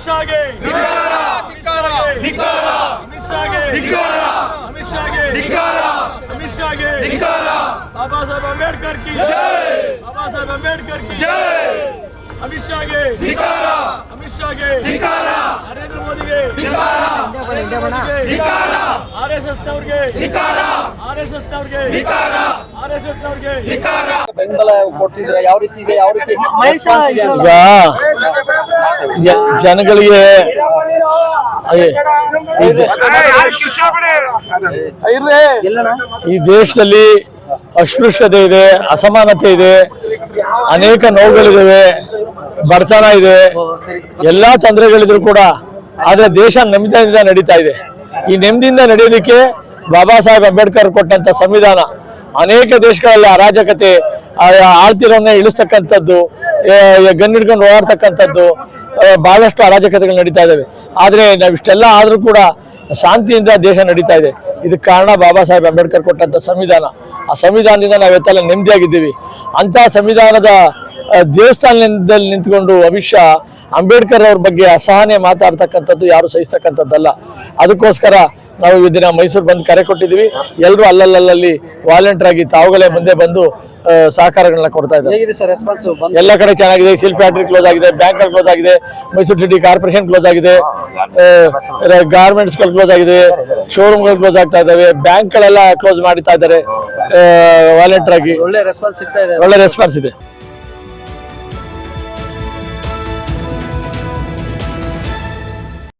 ಅಮಿತ್ ಶಾಗೆ ಅಮಿತ್ ಶಾಗೆ ಅಮಿತ್ ಶಾಗೆ ಅಮಿತ್ ಶಾಗೆ ಬಾಬಾ ಸಾಹೇಬ್ ಅಂಬೇಡ್ಕರ್ ಕಿ ಬಾಬಾ ಸಾಹೇಬ್ ಅಂಬೇಡ್ಕರ್ ಕಿ ಅಮಿತ್ ಶಾಗೆ. ಅಮಿತ್ ಶಾಗೆ. ನರೇಂದ್ರ ಮೋದಿಗೆ. R S S ನವ್ರಿಗೆ. ಆರ್ ಎಸ್ ಎಸ್ ನವ್ರಿಗೆ. ಆರ್ ಎಸ್ ಎಸ್ ನವ್ರಿಗೆ. ಬೆಂಬಲ ಕೊಟ್ಟಿದ್ರೆ ಯಾವ ರೀತಿ ಇದೆ ಯಾವ ರೀತಿ ಈಗ ಜನಗಳಿಗೆ ಈ ದೇಶದಲ್ಲಿ ಅಸ್ಪೃಶ್ಯತೆ ಇದೆ ಅಸಮಾನತೆ ಇದೆ ಅನೇಕ ನೋವುಗಳಿದಾವೆ ಬಡತನ ಇದೆ ಎಲ್ಲಾ ತೊಂದರೆಗಳಿದ್ರು ಕೂಡ ಆದ್ರೆ ದೇಶ ನೆಮ್ಮದಿಯಿಂದ ನಡೀತಾ ಇದೆ. ಈ ನೆಮ್ಮದಿಯಿಂದ ನಡೆಯಲಿಕ್ಕೆ ಬಾಬಾ ಸಾಹೇಬ್ ಅಂಬೇಡ್ಕರ್ ಕೊಟ್ಟಂತ ಸಂವಿಧಾನ ಅನೇಕ ದೇಶಗಳಲ್ಲಿ ಅರಾಜಕತೆ ಆಳ್ತಿರೋನ್ನ ಇಳಿಸ್ತಕ್ಕಂಥದ್ದು ಗನ್ ಹಿಡ್ಕೊಂಡು ಓಡಾಡ್ತಕ್ಕಂಥದ್ದು ಬಹಳಷ್ಟು ಅರಾಜಕತೆಗಳು ನಡೀತಾ ಇದ್ದಾವೆ ನಾವು ನಾವಿಷ್ಟೆಲ್ಲ ಆದರೂ ಕೂಡ ಶಾಂತಿಯಿಂದ ದೇಶ ನಡೀತಾ ಇದೆ. ಇದಕ್ಕೆ ಕಾರಣ ಬಾಬಾ ಸಾಹೇಬ್ ಅಂಬೇಡ್ಕರ್ ಕೊಟ್ಟಂಥ ಸಂವಿಧಾನ. ಆ ಸಂವಿಧಾನದಿಂದ ನಾವು ಎತ್ತಲ್ಲ ನೆಮ್ಮದಿಯಾಗಿದ್ದೀವಿ. ಅಂಥ ಸಂವಿಧಾನದ ದೇವಸ್ಥಾನದಲ್ಲಿ ನಿಂತ್ಕೊಂಡು ಅಮಿತ್ ಅಂಬೇಡ್ಕರ್ ಅವ್ರ ಬಗ್ಗೆ ಅಸಹನೆ ಮಾತಾಡ್ತಕ್ಕಂಥದ್ದು ಯಾರು ಸಹಿಸ್ತಕ್ಕಂಥದ್ದಲ್ಲ. ಅದಕ್ಕೋಸ್ಕರ ನಾವು ಈ ದಿನ ಮೈಸೂರು ಬಂದು ಕರೆ ಕೊಟ್ಟಿದ್ದೀವಿ. ಎಲ್ಲರೂ ಅಲ್ಲಲ್ಲಲ್ಲಿ ವಾಲಂಟಿಯರ್ ಆಗಿ ತಾವುಗಳೇ ಮುಂದೆ ಬಂದು ಸಹಕಾರಗಳನ್ನ ಕೊಡ್ತಾ ಇದ್ದಾರೆ. ಎಲ್ಲ ಕಡೆ ಚೆನ್ನಾಗಿದೆ. ಸಿಲ್ ಫ್ಯಾಕ್ಟ್ರಿ ಕ್ಲೋಸ್ ಆಗಿದೆ ಬ್ಯಾಂಕ್ ಕ್ಲೋಸ್ ಆಗಿದೆ ಮೈಸೂರು ಸಿಟಿ ಕಾರ್ಪೊರೇಷನ್ ಕ್ಲೋಸ್ ಆಗಿದೆ ಗಾರ್ಮೆಂಟ್ಸ್ಗಳು ಕ್ಲೋಸ್ ಆಗಿದೆ ಶೋರೂಮ್ಗಳು ಕ್ಲೋಸ್ ಆಗ್ತಾ ಇದಾವೆ ಬ್ಯಾಂಕ್ ಗಳೆಲ್ಲ ಕ್ಲೋಸ್ ಮಾಡ್ತಾ ಇದ್ದಾರೆ ವಾಲೆಂಟರ್ ಆಗಿ. ಒಳ್ಳೆ ರೆಸ್ಪಾನ್ಸ್ ಸಿಗ್ತಾ ಇದೆ. ಒಳ್ಳೆ ರೆಸ್ಪಾನ್ಸ್ ಇದೆ.